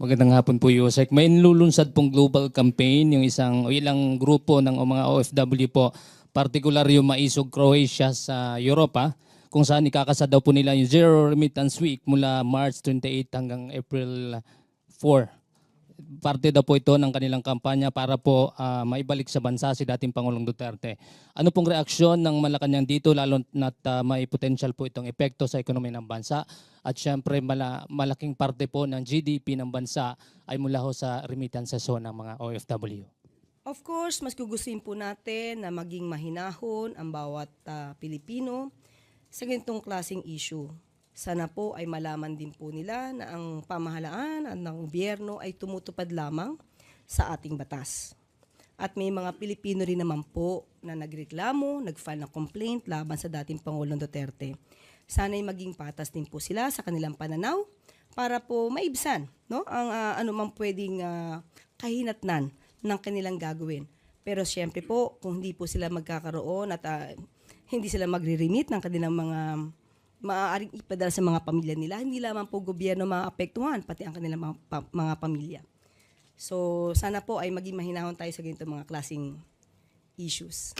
Magandang hapon po, Yusek. May inlulunsad pong global campaign, yung isang o ilang grupo ng mga OFW po, particular yung Maisog Croatia sa Europa, kung saan ikakasa daw po nila yung Zero Remittance Week mula March 28 hanggang April 4. Parte daw po ito ng kanilang kampanya para po ah, maibalik sa bansa si dating Pangulong Duterte. Ano pong reaksyon ng Malacanang dito lalo na't ah, may potential po itong epekto sa ekonomiya ng bansa at syempre mala- malaking parte po ng GDP ng bansa ay mula ho sa remittances ho ng mga OFW. Of course, mas gugustuhin po natin na maging mahinahon ang bawat ah, Pilipino sa ganitong klaseng issue. Sana po ay malaman din po nila na ang pamahalaan at ng gobyerno ay tumutupad lamang sa ating batas. At may mga Pilipino rin naman po na nagreklamo, nag-file ng complaint laban sa dating Pangulong Duterte. Sana'y maging patas din po sila sa kanilang pananaw para po maibsan no ang ah, anumang pwedeng ah, kahinatnan ng kanilang gagawin. Pero siyempre po, kung hindi po sila magkakaroon at ah, hindi sila magre-remit ng kanilang mga maaaring ipadala sa mga pamilya nila, hindi lamang po gobyerno maapektuhan, pati ang kanilang mga, pa- mga pamilya. So, sana po ay maging mahinahon tayo sa ganito mga klaseng issues.